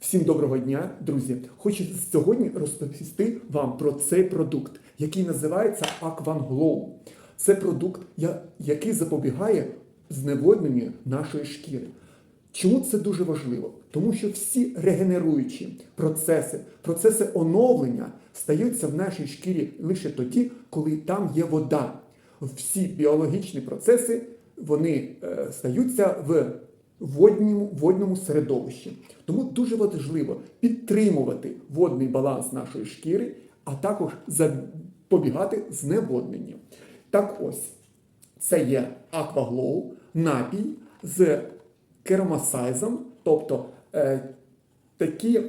Всім доброго дня, друзі! Хочу сьогодні розповісти вам про цей продукт, який називається Aquan Glow. Це продукт, який запобігає зневодненню нашої шкіри. Чому це дуже важливо? Тому що всі регенеруючі процеси, процеси оновлення стаються в нашій шкірі лише тоді, коли там є вода. Всі біологічні процеси вони е, стаються в водному, водному середовищі. Тому дуже важливо підтримувати водний баланс нашої шкіри, а також запобігати зневодненню. Так ось, це є Aquaglow, напій з керамасайзом, тобто е, такі. м,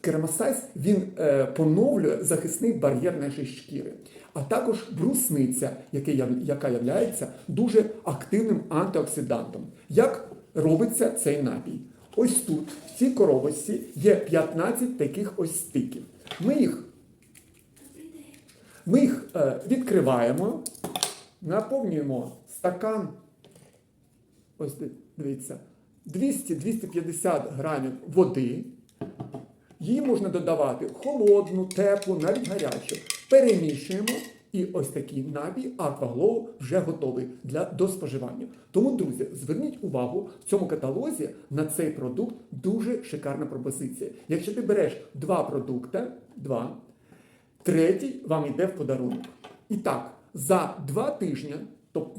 Керамасайз він е, поновлює захисний бар'єр нашої шкіри, а також брусниця, яка, яка є дуже активним антиоксидантом. Як робиться цей напій? Ось тут, в цій коробочці, є 15 таких ось стиків. Ми їх, ми їх е, відкриваємо, наповнюємо стакан ось дивіться, 200-250 грамів води. Її можна додавати холодну, теплу, навіть гарячу. Перемішуємо, і ось такий напій Aquaglow вже готовий для до споживання. Тому, друзі, зверніть увагу в цьому каталозі на цей продукт дуже шикарна пропозиція. Якщо ти береш два продукти, два, третій вам йде в подарунок. І так, за два тижні,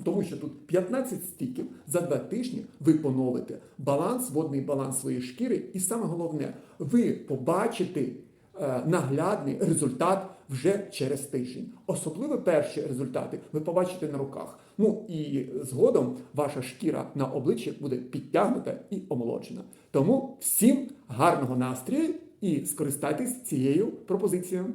тому що тут 15 стіків, за два тижні ви поновите баланс, водний баланс своєї шкіри, і саме головне, ви побачите е, наглядний результат вже через тиждень. Особливо перші результати ви побачите на руках. Ну і згодом ваша шкіра на обличчі буде підтягнута і омолоджена. Тому всім гарного настрою і скористайтесь цією пропозицією.